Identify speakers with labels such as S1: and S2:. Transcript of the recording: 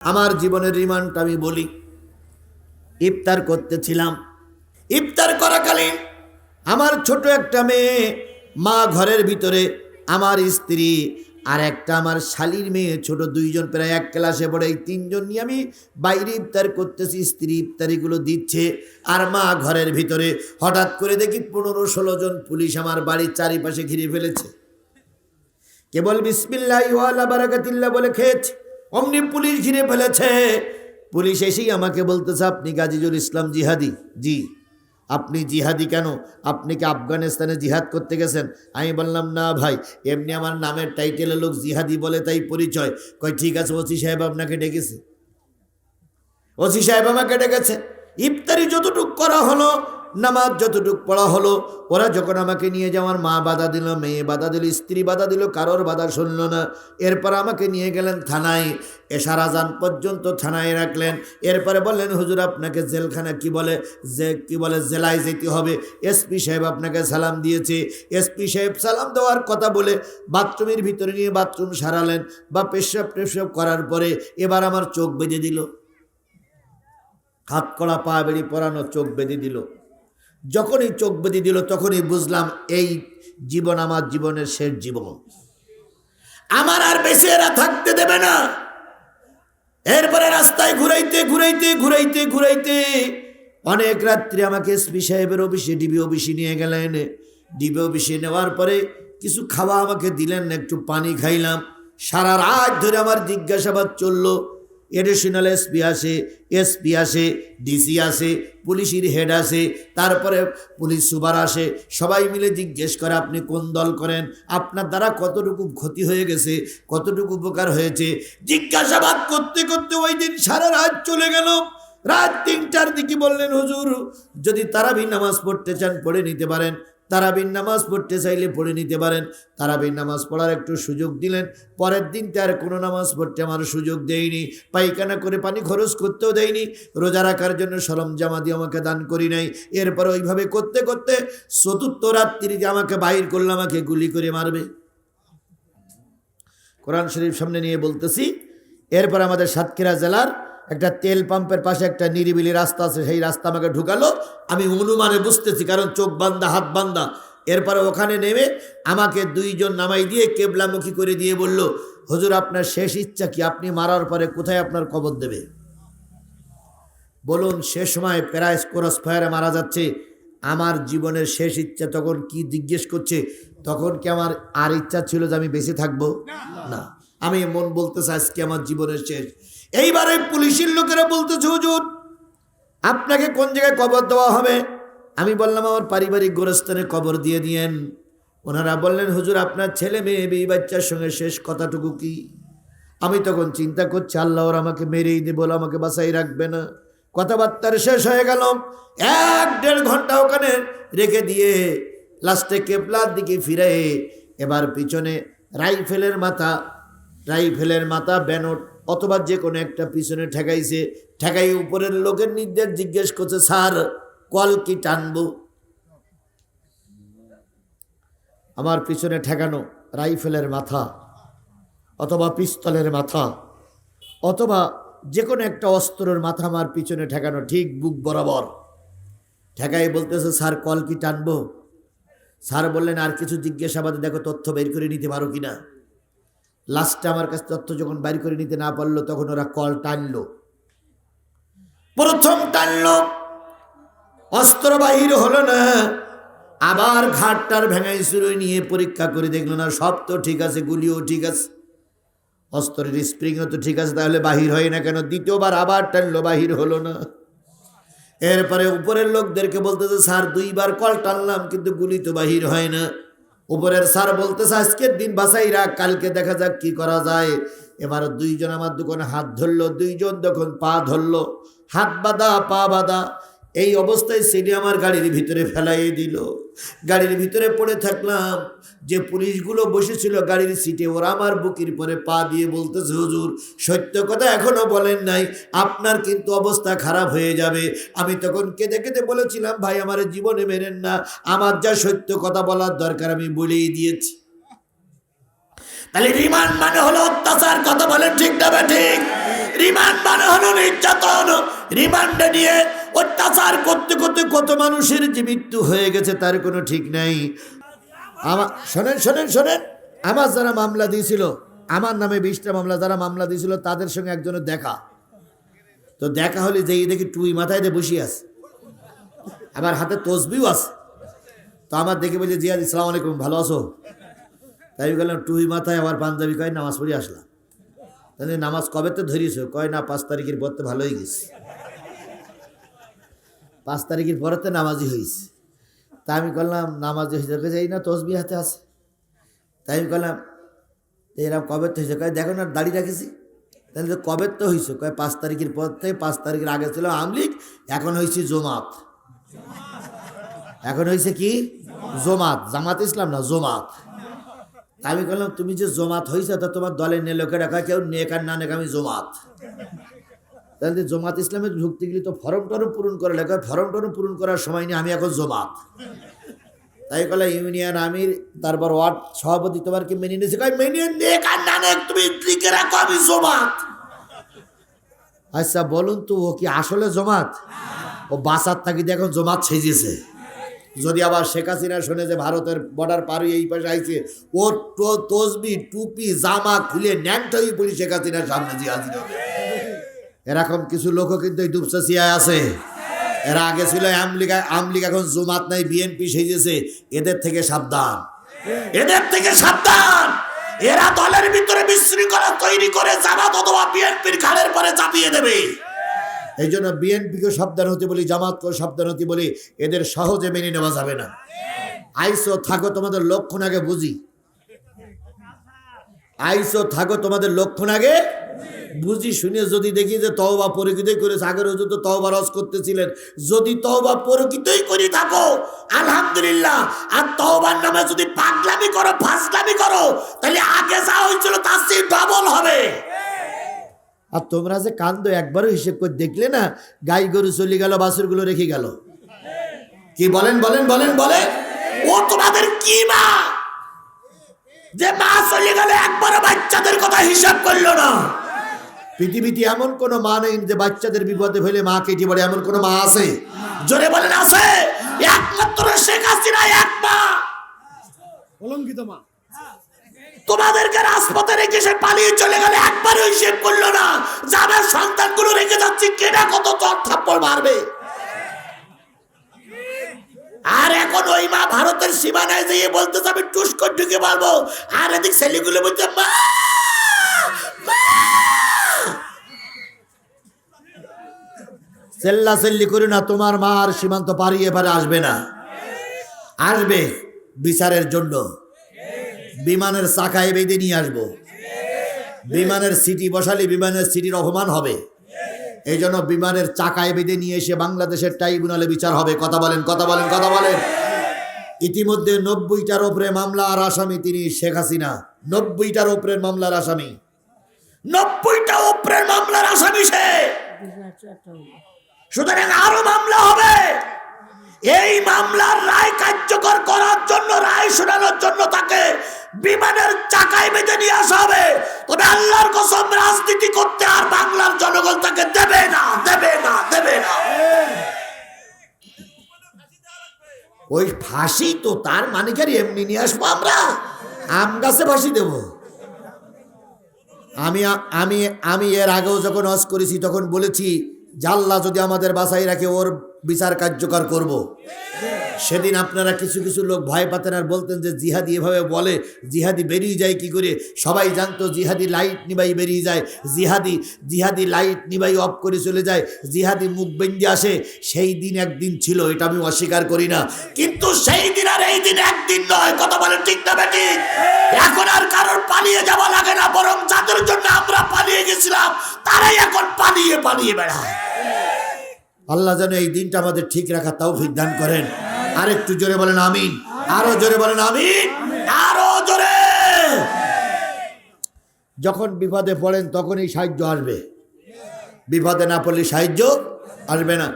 S1: আমার জীবনের রিমান্ড আমি বলি। ইফতার করতেছিলাম। ইফতার করাকালীন আমার ছোট একটা মেয়ে মা ঘরের ভিতরে, আমার স্ত্রী আর একটা আমার শালির মেয়ে, ছোট দুইজন প্রায় এক ক্লাসে পড়ে, এই তিনজন নিয়ে আমি বাইরে ইফতার করতেছি, স্ত্রী ইফতারিগুলো দিচ্ছে। আর মা ঘরের ভিতরে হঠাৎ করে দেখি পনেরো ষোলো জন পুলিশ আমার বাড়ির চারিপাশে ঘিরে ফেলেছে। কেবল বিসমিল্লাহ বলে খেয়েছে। অমনি পুলিশ ঘিরে ফেলেছে। পুলিশ এসেই আমাকে বলতেছে, আপনি গাজিজুল ইসলাম জিহাদি। জি। আপনি জিহাদি কেন? আপনি কি আফগানিস্তানে জিহাদ করতে গেছেন? আমি বললাম, না ভাই, এমনি আমার নামের টাইটেলে লোক জিহাদি বলে তাই পরিচয়। কয়, ঠিক আছে, ওসি সাহেব আপনাকে ডেকেছে। ওসি সাহেব আমাকে ডেকেছে। ইফতারি যতটুক করা হলো নামাজ যতটুক পড়া হলো, ওরা যখন আমাকে নিয়ে যাওয়ার মা বাধা দিল, মেয়ে বাধা দিল, স্ত্রী বাধা দিল, কারোর বাধা শুনল না। এরপর আমাকে নিয়ে গেলেন থানায়। এশার আজান পর্যন্ত থানায় রাখলেন। এরপরে বললেন, হুজুর, আপনাকে জেলখানা কি বলে? যে কি বলে? জেলায় যেতে হবে। এসপি সাহেব আপনাকে সালাম দিয়েছে। এসপি সাহেব সালাম দেওয়ার কথা বলে বাথরুমের ভিতরে নিয়ে বাথরুম সারালেন। বা পেশাব টেশাব করার পরে এবার আমার চোখ বেঁধে দিল। হাত কড়া পা বেড়ি পরানো চোখ বেঁধে দিল। যখনই চোখ বেঁধে দিল, তখনই বুঝলাম এই জীবন আমার জীবনের শেষ জীবন। আমার আর বেশি এরা থাকতে দেবে না। এরপরে রাস্তায় ঘুরাইতে ঘুরাইতে ঘুরাইতে ঘুরাইতে অনেক রাত্রি আমাকে এসপি সাহেবের অফিসে, ডিবি অফিসে নিয়ে গেলেন। ডিবি অফিসে নেওয়ার পরে কিছু খাওয়া আমাকে দিলেন, একটু পানি খাইলাম। সারা রাত ধরে আমার জিজ্ঞাসাবাদ চলল এডিশনাল এসপি আসে এসপি আসে ডিসি আসে, পুলিশের হেড আসে, তারপরে পুলিশ সুপার আসে। সবাই মিলে জিজ্ঞেস করে, আপনি কোন দল করেন? আপনার দ্বারা কতটুকু ক্ষতি হয়ে গেছে? কতটুকু উপকার হয়েছে? জিজ্ঞাসাবাদ করতে করতে ওই দিন সারা রাত চলে গেল। রাত তিনটার দিকে বললেন, হুজুর, যদি তারাবি নামাজ পড়তে চান, পড়ে নিতে পারেন। তারাবির নামাজ পড়তে চাইলে পড়ে নিতে পারেন। তারাবির নামাজ পড়ার একটু সুযোগ দিলেন। পরের দিন আর কোনো নামাজ পড়তে আমার সুযোগ দেয়নি। পায়খানা করে পানি খরচ করতেও দেয়নি। রোজা রাখার জন্য সরঞ্জামা দিয়ে আমাকে দান করি নাই। এরপর ওইভাবে করতে করতে চতুর্থ রাত্রিতে আমাকে বাহির করলে, আমাকে গুলি করে মারবে। কোরআন শরীফ সামনে নিয়ে বলতেছি, এরপর আমাদের সাতক্ষীরা জেলার একটা তেল পাম্পের পাশে একটা নিরিবিলি রাস্তা আছে সেই রাস্তা আমাকে ঢুকালো। আমি অনুমানে বুঝতেছি কারণ চোখ বান্ধা হাত বান্ধা এরপরে ওখানে নেমে আমাকে দুইজন নামাই দিয়ে কেবলামুখী করে দিয়ে বলল হুজুর আপনার শেষ ইচ্ছা কি? আপনি মারার পরে কোথায় আপনার কবর দেবে? বলুন সে সময় প্রায় ক্রস ফায়ারে মারা যাচ্ছে। আমার জীবনের শেষ ইচ্ছা তখন কি জিজ্ঞেস করছে? তখন কি আমার আর ইচ্ছা ছিল যে আমি বেঁচে থাকব? না। আমি মন বলতেছে আজকে আমার জীবনের শেষ। এইবারে পুলিশের লোকেরা বলতেছে, হুজুর, আপনাকে কোন জায়গায় কবর দেওয়া হবে? আমি বললাম, আমার পারিবারিক গোরস্থানে কবর দিয়ে দিয়েন। ওনারা বললেন, হুজুর, আপনার ছেলে মেয়ে বিয়ে বাচ্চার সঙ্গে শেষ কথাটুকু কি? আমি তখন চিন্তা করছি, আল্লাহ ওর আমাকে মেরেই দেবো আমাকে বাসাই রাখবে না। কথাবার্তার শেষ হয়ে গেল। এক দেড় ঘণ্টা ওখানে রেখে দিয়ে লাস্টে কেপলার দিকে ফিরে, এবার পিছনে রাইফেলের মাথা রাইফেলের মাথা ব্যানট অথবা যে কোনো একটা পিছনে ঠেকাইছে ঠেকাই উপরের লোকের নির্দেশ জিজ্ঞেস করছে, স্যার, কল কি টানবো? আমার পিছনে ঠেকানো রাইফেলের মাথা অথবা পিস্তলের মাথা অথবা যে কোনো একটা অস্ত্রের মাথা আমার পিছনে ঠেকানো, ঠিক বুক বরাবর। ঠেকাই বলতেছে, স্যার, কল কি টানবো? স্যার বললেন, আর কিছু জিজ্ঞাসাবাদে দেখো, তথ্য বের করে নিতে পারো কিনা? লাস্টে আমার কাছে তথ্য যখন বাইর করে নিতে না পারল, তখন ওরা কল টানলো। প্রথম টানলো, অস্ত্র বাহির হলো না। আবার ঘাটটার ভেঙাই সুরই নিয়ে পরীক্ষা করে দেখল না, সব তো ঠিক আছে, গুলিও ঠিক আছে। অস্ত্রের স্প্রিংও তো ঠিক আছে, তাহলে বাহির হয় না কেন? দ্বিতীয়বার আবার টানলো, বাহির হলো না। এরপরে উপরের লোকদেরকে বলতেছে, স্যার, দুইবার কল টানলাম, কিন্তু গুলি তো বাহির হয় না। উপরের স্যার বলতেছে, আজকের দিন বাসাই রাখ, কালকে দেখা যাক কি করা যায়। এবার দুইজন আমার দোকানে হাত ধরলো, দুইজন তখন পা ধরলো, হাত বাঁধা, পা বাঁধা। এই অবস্থায় সেটি আমার গাড়ির ভিতরে ফেলাই দিল। গাড়ির ভিতরে পড়ে থাকলাম। যে পুলিশগুলো বসেছিল গাড়ির সিটে, ওরা আমার বুকির পরে পা দিয়ে বলতেছে, হুজুর, সত্য কথা এখনও বলেন নাই। আপনার কিন্তু অবস্থা খারাপ হয়ে যাবে। আমি তখন কেঁদে কেঁদে বলেছিলাম, ভাই, আমার জীবনে মেরেন না। আমার যা সত্য কথা বলার দরকার আমি বলেই দিয়েছি। তাহলে রিমান্ড মানে হলো অত্যাচার। কথা বলেন ঠিক না ঠিক? রিমান্ড মানে হলো নির্যাতন। রিমান্ডে নিয়ে অত্যাচার করতে করতে কত মানুষের যে মৃত্যু হয়ে গেছে তার কোনো ঠিক নাই। আমার শোনেন শোনেন শোনেন। আমার যারা মামলা দিয়েছিল, আমার নামে বিশটা মামলা যারা মামলা দিয়েছিল, তাদের সঙ্গে একজনের দেখা। তো দেখা হলে যেই দেখি টুই মাথায় দিয়ে বসিয়ে আছে। আমার হাতে তসবিও আছে। তো আমার দেখে বলছে জিয়াদ ইসলাম আলাইকুম, ভালো আছো? তাই বললাম, টুই মাথায় আবার পাঞ্জাবি কয়, নামাজ পড়ে আসলাম। তাহলে নামাজ কবে তো ধরিয়েছো? কয়, না, পাঁচ তারিখের পর তো ভালোই গেছে। পাঁচ তারিখের পরে তো নামাজি হয়েছে তা আমি করলাম নামাজি হয়েছে যাই না তসবি হাতে আছে। তাই আমি করলাম এরকম কবে তো হয়েছে কয়, দেখো না, দাড়ি রাখেছি। তাহলে তো কবে তো হয়েছে কয়, পাঁচ তারিখের পর থেকে পাঁচ তারিখের আগে ছিল আমলিক, এখন হয়েছে জমাত। এখন হয়েছে কি? জমাত। জামাত ইসলাম না, জমাত। আমি বললাম তুমি যে জমাত হয়েছে তা তোমার দলের নে লোকেরা কয় কেউ নেক আর না নেক, আমি জমাত। তাহলে জমাত ইসলামে ঢুকতে গেলে তো ফর্ম টরম পূরণ করে লেখা ফর্ম টরম পূরণ করার সময় নেই, আমি এখন জমাত। তাই কলে ইউনিয়ন আমির, তারপর ওয়ার্ড সভাপতি তোমার কি মেনে নিয়েছে। কয়, মেনে নেক আর না নেক তুমি লিখে রাখো, আমি জমাত। আচ্ছা বলুন তো, ও কি আসলে জমাত? ও বাসার থাকি এখন জমাত সেজেছে যদি আবার শেখ হাসিনা শুনে যে ভারতের বর্ডার পার এই পাশে আইছে, ওর তসবি, টুপি, জামা খুলে ন্যাংট হয়ে পড়ি শেখ হাসিনার সামনে দিয়ে হাজির এরকম কিছু লোকও কিন্তু এই দুপসাসিয়ায় আছে। এরা আগে ছিল আমলিগ আমলিগ এখন জুমাত নাই, বিএনপি সেজেছে। এদের থেকে সাবধান। এদের থেকে সাবধান! এরা দলের ভিতরে বিশৃঙ্খলা তৈরি করে জামাত অথবা বিএনপির ঘাড়ের পরে চাপিয়ে দেবে। এই জন্য বিএনপিকে সাবধান হতে বলি জামাতকেও সাবধান হতে বলি, এদের সহজে মেনে নেওয়া যাবে না। আইসো, থাকো, তোমাদের লক্ষণ আগে বুঝি। আইসো, থাকো, তোমাদের লক্ষণ আগে বুঝি শুনে যদি দেখি যে তওবা পরিকৃতই করেছে, আগের হুজুর তো তওবা রস করতেছিলেন। যদি তওবা পরিকৃতই করে থাকো, আলহামদুলিল্লাহ। আর তওবার নামে যদি পাগলামি করো ফাসলামি করো, তাহলে আগে যা হয়েছিল তার চেয়ে ডবল হবে। আর তোমরা যে কান্দ একবারও হিসেব করে দেখলে না, গাই গরু চলে গেল, বাছুরগুলো রেখে গেল। কি বলেন বলেন বলেন বলেন? ও তোমাদের কি মা? যে মা চলে গেলে, একবারও বাচ্চাদের কথা হিসাব করল না। পৃথিবীতে এমন কোন মা নেই যে বাচ্চাদের বিপদে ফেলে মা কেটে বলে এমন কোন মা আছে? জোরে বলেন আছে। একমাত্র শেখ হাসিনা এক মা।
S2: কলঙ্কিত মা।
S1: তোমাদেরকে রাজপথে রেখে সে পালিয়ে চলে গেলে একবারও হিসেব করল না। যাদের সন্তানগুলো রেখে যাচ্ছে কেনা কত চর থাপ্পড় মারবে? আর এখন ওই মা ভারতের সীমানায় যেয়ে বলতে আমি টুস করে ঢুকে পারব আর এদিক ছেলেগুলো বলছে মা মা!" চেল্লা চেল্লি করে না, তোমার মা আর সীমান্ত পারিয়ে এবারে আসবে না। আসবে বিচারের জন্য। বিমানের চাকায় বেঁধে নিয়ে আসব। বিমানের সিটি বসালে বিমানের সিটির অপমান হবে। এই জন্য বিমানের চাকায় বেঁধে নিয়ে এসে বাংলাদেশের ট্রাইব্যুনালে বিচার হবে। কথা বলেন কথা বলেন কথা বলেন। ইতিমধ্যে নব্বইটার ওপরে মামলা আর আসামি তিনি শেখ হাসিনা। নব্বইটার ওপরের মামলার আসামি। নব্বইটা ওপরের মামলার আসামি সে! সুতরাং আরও মামলা হবে। এই মামলার রায় কার্যকর করার জন্য, রায় শোনানোর জন্য তাকে বিমানের চাকায় বেঁধে নিয়ে আসা হবে। তবে আল্লাহর কসম, রাজনীতি করতে আর বাংলার জনগণ তাকে দেবে না দেবে না দেবে না। ওই ফাঁসি তো তার মানে কি এমনি নিয়ে আসব আমরা। আম গাছে ফাঁসি দেবো। আমি আমি আমি এর আগেও যখন অস করেছি, তখন বলেছি জাল্লা যদি আমাদের বাসায় রাখে ওর বিচার কার্যকর করব। সেদিন আপনারা কিছু কিছু লোক ভয় পাতেন আর বলতেন যে জিহাদি এভাবে বলে, জিহাদি বেরিয়ে যায় কি করে? সবাই জানতো জিহাদি লাইট নিবাই বেরিয়ে যায়, জিহাদি জিহাদি লাইট নিবাই অফ করে চলে যায়, জিহাদি মুখ বেঞ্জে আসে। সেই দিন একদিন ছিল, এটা আমি অস্বীকার করি না। কিন্তু সেই দিন আর এই দিন একদিন নয়, কথা বলেন ঠিক না বেটি এখন আর কারোর পালিয়ে যাওয়া লাগে না, বরং যাদের জন্য আমরা পালিয়ে গেছিলাম, তারাই এখন পালিয়ে পালিয়ে বেড়ায়। আল্লাহ যেন এই দিনটা আমাদের ঠিক রাখা তাও দান করেন। আর একটু জোরে বলেন আমিন। আরও জোরে বলেন আমিন। আরও জোরে। যখন বিপদে পড়েন তখনই সাহায্য আসবে। বিপদে না পড়লে সাহায্য আসবে না।